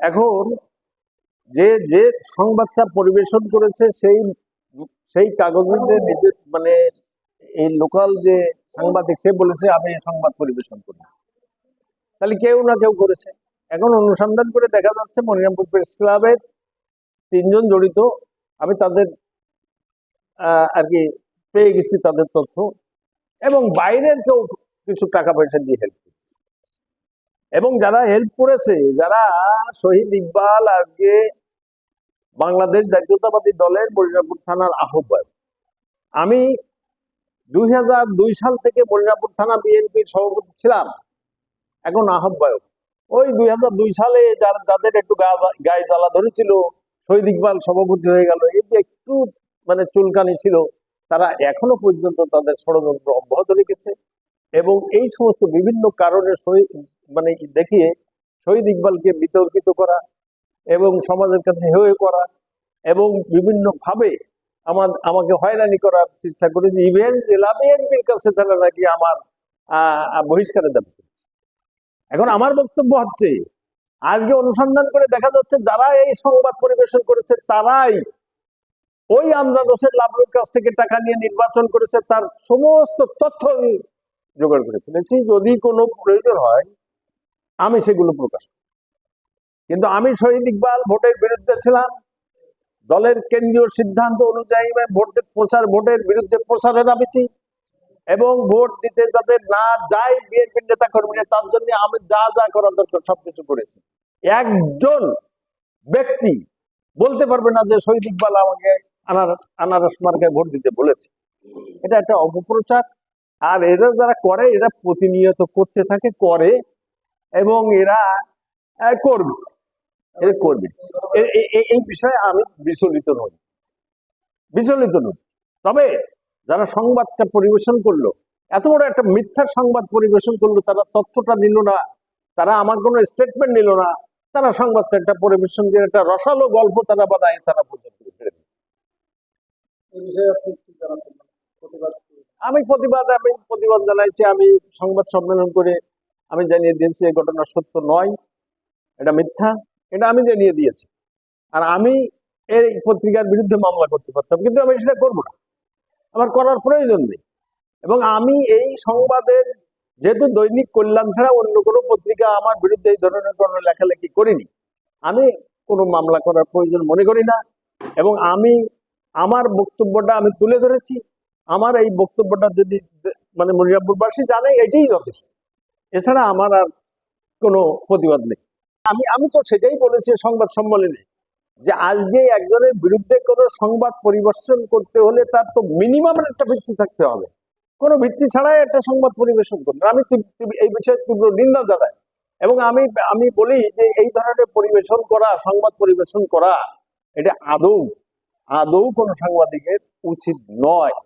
এখন যে যে সংবাদটা পরিবেশন করেছে সেই সেই কাগজে নিজের মানে এই লোকাল যে সাংবাদিক সে বলেছে, আমি সংবাদ পরিবেশন করি তাহলে কেউ না কেউ করেছে। এখন অনুসন্ধান করে দেখা যাচ্ছে মনিরামপুর প্রেস ক্লাবের তিনজন জড়িত। আমি তাদের আর কি পেয়ে গেছি তাদের তথ্য। এবং বাইরের কেউ কিছু টাকা পয়সা দিয়ে হেল্প করেছে। এবং যারা হেল্প করেছে, যারা শহীদ ইকবাল আজকে বাংলাদেশ জাতীয়তাবাদী দলের মনিরামপুর থানার আহ্বায়ক। আমি দুই দুই সাল থেকে মনিরামপুর থানা বিএনপির সভাপতি ছিলাম, এখন আহ্বায়ক। ওই দুই দুই সালে যারা, যাদের একটু গায়ে জ্বালা ধরেছিল, শহীদ ইকবাল সভাপতি হয়ে গেল, এই যে একটু মানে চুলকানি ছিল, তারা এখনও পর্যন্ত তাদের ষড়যন্ত্র অব্যাহত রেখেছে। এবং এই সমস্ত বিভিন্ন কারণে শহীদ মানে দেখিয়ে শহীদ ইকবালকে বিতর্কিত করা এবং সমাজের কাছে হেয় করা এবং বিভিন্ন ভাবে আমার, আমাকে হয়রানি করার চেষ্টা করেছে ইভেন জেলা বিএনপির কাছে তারা নাকি আমার বহিষ্কারের দাবি করেছে। এখন আমার বক্তব্য হচ্ছে, আজকে অনুসন্ধান করে দেখা যাচ্ছে যারা এই সংবাদ পরিবেশন করেছে তারাই ওই আমজাদ হোসেন লাভের কাছ থেকে টাকা নিয়ে নির্বাচন করেছে, তার সমস্ত তথ্য আমি জোগাড় করে ফেলেছি। যদি কোনো প্রয়োজন হয় আমি সেগুলো প্রকাশ। কিন্তু আমি শহীদ ইকবাল ভোটের বিরুদ্ধে ছিলাম। দলের কেন্দ্রীয় সিদ্ধান্ত অনুযায়ী ভোটের প্রচার ভোটের বিরুদ্ধে প্রচারে নামেছি এবং ভোট দিতে যাতে না যায় বিএনপির নেতা কর্মীরা তার জন্য আমি যা যা করার দরকার সবকিছু করেছি। একজন ব্যক্তি বলতে পারবে না যে শহীদ ইকবাল আমাকে আনার আনারস মার্কায় ভোট দিতে বলেছে। এটা একটা অপপ্রচার। আর এরা যারা করে, এরা প্রতিনিয়ত করতে থাকে, করে এবং এরা করবে। এরা করবে। এই বিষয়ে আমি বিচলিত নই। বিচলিত নই। তবে যারা সংবাদটা পরিবেশন করল এত বড় একটা মিথ্যা সংবাদ পরিবেশন করল তারা তথ্যটা নিল না তারা আমার কোনো স্টেটমেন্ট নিল না তারা সংবাদটা একটা পরিবেশন দিয়ে একটা রসালো গল্প তারা বানায় তারা বোঝা ছেড়ে দিল। এই বিষয়ে আপনি কি জানাচ্ছেন প্রতিবাদ আমি প্রতিবাদ আমি প্রতিবাদ জানাইছি আমি সংবাদ সম্মেলন করে আমি জানিয়ে দিয়েছি এই ঘটনা সত্য নয়, এটা মিথ্যা, এটা আমি জানিয়ে দিয়েছি। আর আমি এই পত্রিকার বিরুদ্ধে মামলা করতে পারতাম, কিন্তু আমি সেটা করব না। আমার করার প্রয়োজন নেই। এবং আমি এই সংবাদের যেহেতু দৈনিক কল্যাণ ছাড়া অন্য কোনো পত্রিকা আমার বিরুদ্ধে এই ধরনের কোনো লেখালেখি করিনি, আমি কোনো মামলা করার প্রয়োজন মনে করি না। এবং আমি, আমার বক্তব্যটা আমি তুলে ধরেছি। আমার এই বক্তব্যটা যদি মানে মনিরামপুরবাসী জানে, এটাই যথেষ্ট। এছাড়া আমার আর কোনো প্রতিবাদ নেই। আমি আমি তো সেটাই বলেছি সংবাদ সম্মেলনে যে আজকে একজনের বিরুদ্ধে কোনো সংবাদ পরিবেশন করতে হলে তার তো মিনিমাম একটা ভিত্তি থাকতে হবে। কোনো ভিত্তি ছাড়াই একটা সংবাদ পরিবেশন করবে আমি এই বিষয়ে তীব্র নিন্দা জানাই এবং আমি আমি বলি যে এই ধরনের পরিবেশন করা, সংবাদ পরিবেশন করা, এটা আদৌ আদৌ কোনো সাংবাদিকের উচিত নয়।